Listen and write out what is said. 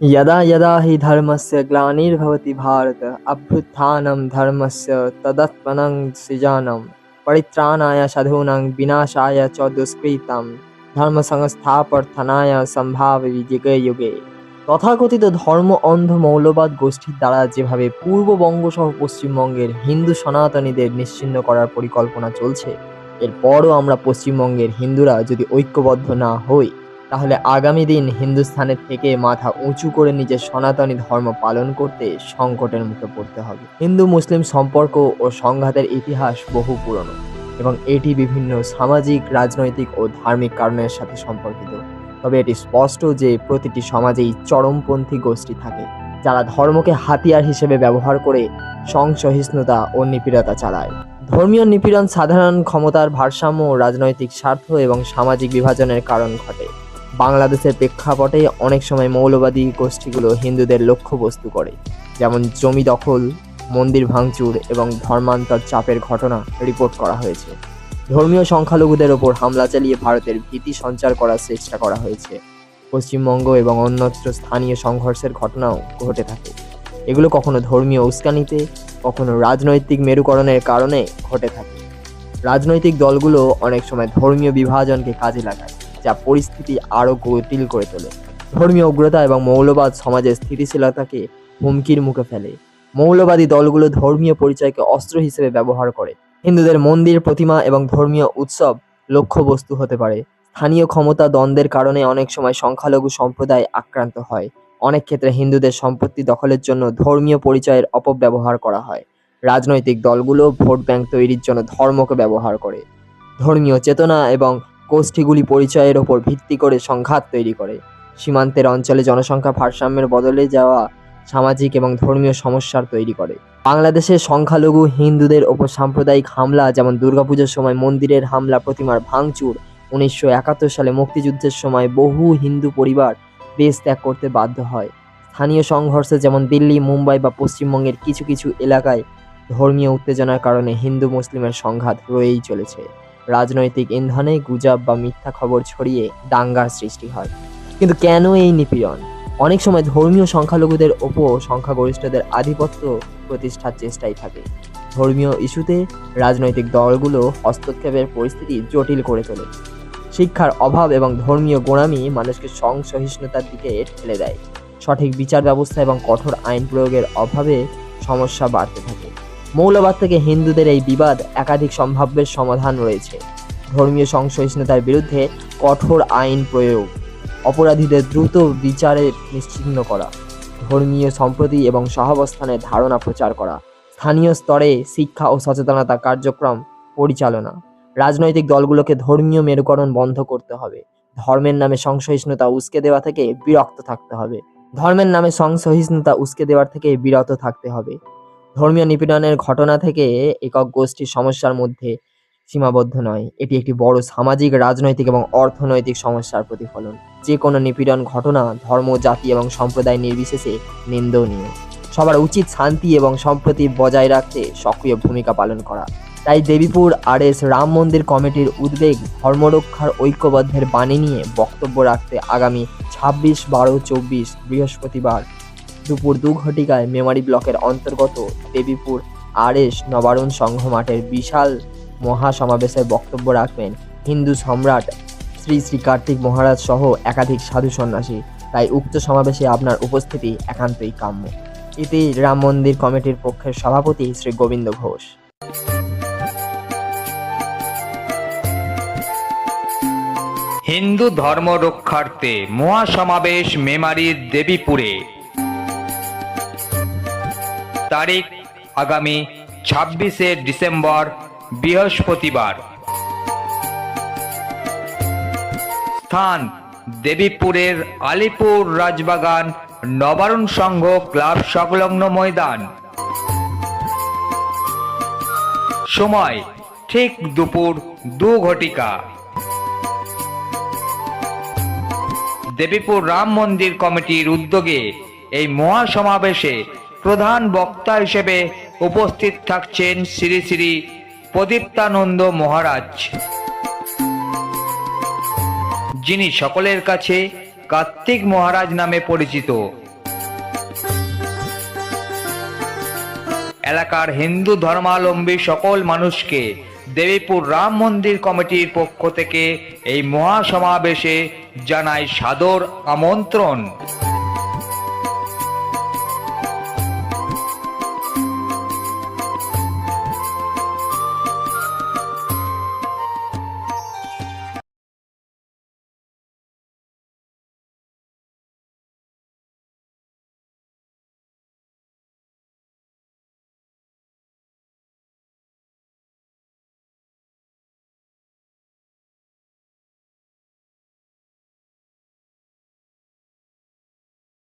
यदा यदा हि धर्मस्य ग्लानिर्भवति भारत अभ्युत्थानं धर्मस्य तदत्पनं सृजानं परित्राणाय साधूनां विनाशाय च दुष्कृतां ধর্মসংস্থাপর্থনায় সম্ভাবি যুগে যুগে তথাকথিত ধর্ম অন্ধ মৌলবাদ গোষ্ঠীর দ্বারা যেভাবে পূর্ববঙ্গ সহ পশ্চিমবঙ্গের হিন্দু সনাতনীদের নিশ্চিহ্ন করার পরিকল্পনা চলছে এরপরও আমরা পশ্চিমবঙ্গের হিন্দুরা যদি ঐক্যবদ্ধ না হই তাহলে আগামী দিন হিন্দুস্থানের থেকে মাথা উঁচু করে নিজের সনাতনী ধর্ম পালন করতে সংকটের মুখে পড়তে হবে। হিন্দু, মুসলিম সম্পর্ক ও সংঘাতের ইতিহাস বহু পুরনো এবং এটি বিভিন্ন সামাজিক, রাজনৈতিক ও ধার্মিক কারণের সাথে সম্পর্কিত। তবে এটি স্পষ্ট যে প্রতিটি সমাজেই চরমপন্থী গোষ্ঠী থাকে, যারা ধর্মকে হাতিয়ার হিসেবে ব্যবহার করে সংসহিষ্ণুতা ও নিপীড়তা চালায়। ধর্মীয় নিপীড়ন সাধারণ ক্ষমতার ভারসাম্য, রাজনৈতিক স্বার্থ এবং সামাজিক বিভাজনের কারণ ঘটে। বাংলাদেশের প্রেক্ষাপটে অনেক সময় মৌলবাদী গোষ্ঠীগুলো হিন্দুদের লক্ষ্যবস্তু করে, যেমন জমি দখল, মন্দির ভাঙচুর এবং ধর্মান্তর চাপের ঘটনা রিপোর্ট করা হয়েছে। ধর্মীয় সংখ্যালঘুদের ওপর হামলা চালিয়ে ভারতের ভীতি সঞ্চার করার চেষ্টা করা হয়েছে। পশ্চিমবঙ্গ এবং অন্যত্র স্থানীয় সংঘর্ষের ঘটনাও ঘটে থাকে। এগুলো কখনো ধর্মীয় উস্কানিতে, কখনো রাজনৈতিক মেরুকরণের কারণে ঘটে থাকে। রাজনৈতিক দলগুলো অনেক সময় ধর্মীয় বিভাজনকে কাজে লাগায়। যা পরিস্থিতি আরও জটিল করে তোলে। ধর্মীয় উগ্রতা এবং মৌলবাদ সমাজের স্থিতিশীলতাকে হুমকির মুখে ফেলে। মৌলবাদী দলগুলো ধর্মীয় পরিচয়কে অস্ত্র হিসেবে ব্যবহার করে। হিন্দুদের মন্দির, প্রতিমা এবং ধর্মীয় উৎসব লক্ষ্যবস্তু হতে পারে। স্থানীয় ক্ষমতা দ্বন্দ্বের কারণে অনেক সময় সংখ্যালঘু সম্প্রদায় আক্রান্ত হয়। অনেক ক্ষেত্রে হিন্দুদের সম্পত্তি দখলের জন্য ধর্মীয় পরিচয়ের অপব্যবহার করা হয়। রাজনৈতিক দলগুলো ভোট ব্যাংক তৈরির জন্য ধর্মকে ব্যবহার করে। ধর্মীয় চেতনা এবং গোষ্ঠীগুলি পরিচয়ের ওপর ভিত্তি করে সংঘাত তৈরি করে। সীমান্তের অঞ্চলে জনসংখ্যা ভারসাম্যের বদলে যাওয়া সামাজিক এবং ধর্মীয় সমস্যার তৈরি করে। বাংলাদেশের সংখ্যালঘু হিন্দুদের ওপর সাম্প্রদায়িক হামলা, যেমন দুর্গাপুজোর সময় মন্দিরের হামলা, প্রতিমার ভাঙচুর, উনিশশো একাত্তর সালে মুক্তিযুদ্ধের সময় বহু হিন্দু পরিবার দেশ ত্যাগ করতে বাধ্য হয়। স্থানীয় সংঘর্ষে যেমন দিল্লি, মুম্বাই বা পশ্চিমবঙ্গের কিছু কিছু এলাকায় ধর্মীয় উত্তেজনার কারণে হিন্দু মুসলিমের সংঘাত রয়েই চলেছে। রাজনৈতিক ইন্ধনে গুজব বা মিথ্যা খবর ছড়িয়ে দাঙ্গার সৃষ্টি হয়। কিন্তু কেন এই নিপীড়ন? অনেক সময় ধর্মীয় সংখ্যালঘুদের ওপর সংখ্যাগরিষ্ঠদের আধিপত্য প্রতিষ্ঠার চেষ্টাই থাকে। ধর্মীয় ইস্যুতে রাজনৈতিক দলগুলো হস্তক্ষেপের পরিস্থিতি জটিল করে তোলে। শিক্ষার অভাব এবং ধর্মীয় গোড়ামি মানুষকে সংসহিষ্ণুতার দিকে ঠেলে দেয়। সঠিক বিচার ব্যবস্থা এবং কঠোর আইন প্রয়োগের অভাবে সমস্যা বাড়তে থাকে। মৌলবাদ থেকে হিন্দুদের এই বিবাদ একাধিক সম্ভাব্যের সমাধান রয়েছে। ধর্মীয় সংসহিষ্ণুতার বিরুদ্ধে কঠোর আইন প্রয়োগ, অপরাধীদের দ্রুত বিচারে নিশ্চিহ্ন করা, ধর্মীয় সম্প্রতি এবং সহাবস্থানের ধারণা প্রচার করা, স্থানীয় স্তরে শিক্ষা ও সচেতনতা কার্যক্রম পরিচালনা, রাজনৈতিক দলগুলোকে ধর্মীয় মেরুকরণ বন্ধ করতে হবে, ধর্মের নামে সংসহিষ্ণুতা উস্কে দেওয়া থেকে বিরক্ত থাকতে হবে, ধর্মের নামে সংসহিষ্ণুতা উস্কে দেওয়ার থেকে বিরত থাকতে হবে ধর্মীয় নিপীড়নের ঘটনা থেকে একক গোষ্ঠীর সমস্যার মধ্যে সীমাবদ্ধ নয়। এটি একটি বড় সামাজিক, রাজনৈতিক এবং অর্থনৈতিক সমস্যার প্রতিফলন। যে কোনো নিপীড়ন ঘটনা ধর্ম, জাতি এবং সম্প্রদায় নির্বিশেষে নিন্দনীয়। সবার উচিত শান্তি এবং সম্প্রতি বজায় রাখতে সক্রিয় ভূমিকা পালন করা। তাই দেবীপুর আর এস রাম মন্দির কমিটির উদ্বেগ ধর্মরক্ষার ঐক্যবদ্ধের বাণী নিয়ে বক্তব্য রাখতে আগামী ছাব্বিশ বারো চব্বিশ বৃহস্পতিবার দুপুর দু ঘটিকায় মেমারি ব্লকের অন্তর্গত দেবীপুর আর এস নবারুণ সংঘ মাঠের বিশাল মহাসমাবেশে বক্তব্য রাখবেন হিন্দু সম্রাট শ্রী শ্রী কার্তিক মহারাজ সহ একাধিক সাধু সন্ন্যাসী। তাই উক্ত সমাবেশে আপনার উপস্থিতি একান্তই কাম্য। এতে রাম মন্দির কমিটির পক্ষের সভাপতি শ্রী গোবিন্দ ঘোষ। হিন্দু ধর্ম রক্ষার্থে মহাসমাবেশ মেমারির দেবীপুরে। তারিখ আগামী ছাব্বিশে ডিসেম্বর বৃহস্পতিবার। স্থান দেবীপুরের আলিপুর রাজবাগান নবারুণ সংঘ ক্লাব সংলগ্ন ময়দান। সময় ঠিক দুপুর দু ঘটিকা। দেবীপুর রাম মন্দির কমিটির উদ্যোগে এই মহাসমাবেশে প্রধান বক্তা হিসেবে উপস্থিত থাকছেন শ্রী শ্রী প্রদীপ্তানন্দ মহারাজ। যিনি সকলের কাছে কার্তিক মহারাজ নামে পরিচিত। এলাকার হিন্দু ধর্মাবলম্বী সকল মানুষকে দেবীপুর রাম মন্দির কমিটির পক্ষ থেকে এই মহাসমাবেশে জানায় সাদর আমন্ত্রণ।